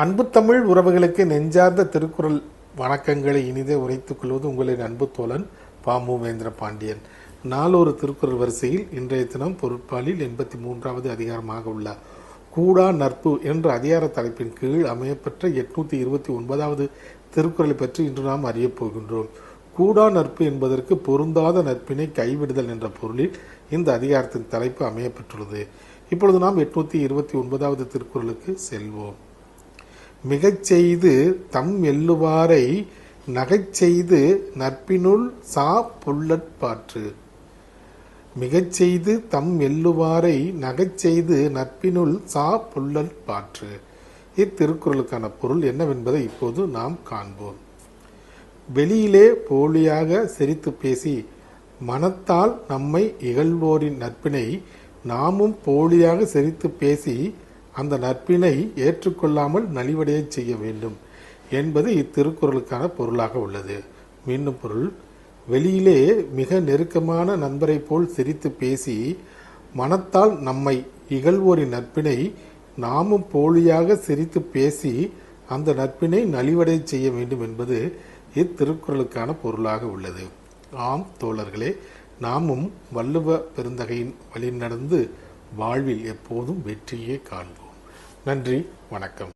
அன்பு தமிழ் உறவுகளுக்கு நெஞ்சார்ந்த திருக்குறள் வணக்கங்களை இனிதே உரைத்துக் கொள்வது உங்களின் அன்பு தோழன் பாமுவேந்திர பாண்டியன். நாளொரு திருக்குறள் வரிசையில் இன்றைய தினம் பொருட்பாலில் எண்பத்தி மூன்றாவது அதிகாரமாக உள்ள கூடா நட்பு என்ற அதிகார தலைப்பின் கீழ் அமையப்பெற்ற எட்நூத்தி இருபத்தி ஒன்பதாவது திருக்குறளை பற்றி இன்று நாம் அறியப் போகின்றோம். கூடா நட்பு என்பதற்கு பொருந்தாத நட்பினை கைவிடுதல் என்ற பொருளில் இந்த அதிகாரத்தின் தலைப்பு அமையப்பெற்றுள்ளது. இப்பொழுது நாம் எட்நூத்தி இருபத்தி ஒன்பதாவது திருக்குறளுக்கு செல்வோம். மிகச் செய்து தம் எல்லுவாரை நகைச் செய்து நட்பினுள் சா புல்லட்பாற்று மிகச் செய்து தம் எல்லுவாரை நகைச் செய்து நட்பினுள் சா புல்லல் பாற்று. இத்திருக்குறளுக்கான பொருள் என்னவென்பதை இப்போது நாம் காண்போம். வெளியிலே போலியாக சிரித்து பேசி மனத்தால் நம்மை இகழ்வோரின் நட்பினை நாமும் போலியாக சிரித்து பேசி அந்த நட்பினை ஏற்றுக்கொள்ளாமல் நலிவடையச் செய்ய வேண்டும் என்பது இத்திருக்குறளுக்கான பொருளாக உள்ளது. மீண்டும் பொருள் வெளியிலே மிக நெருக்கமான நண்பரை போல் சிரித்து பேசி மனத்தால் நம்மை இகழ்வோரின் நட்பினை நாமும் போலியாக சிரித்து பேசி அந்த நட்பினை நலிவடை செய்ய வேண்டும் என்பது இத்திருக்குறளுக்கான பொருளாக உள்ளது. ஆம் தோழர்களே நாமும் வள்ளுவ பெருந்தகையின் வழி நடந்து வாழ்வில் எப்போதும் வெற்றியே காண்போம். நன்றி வணக்கம்.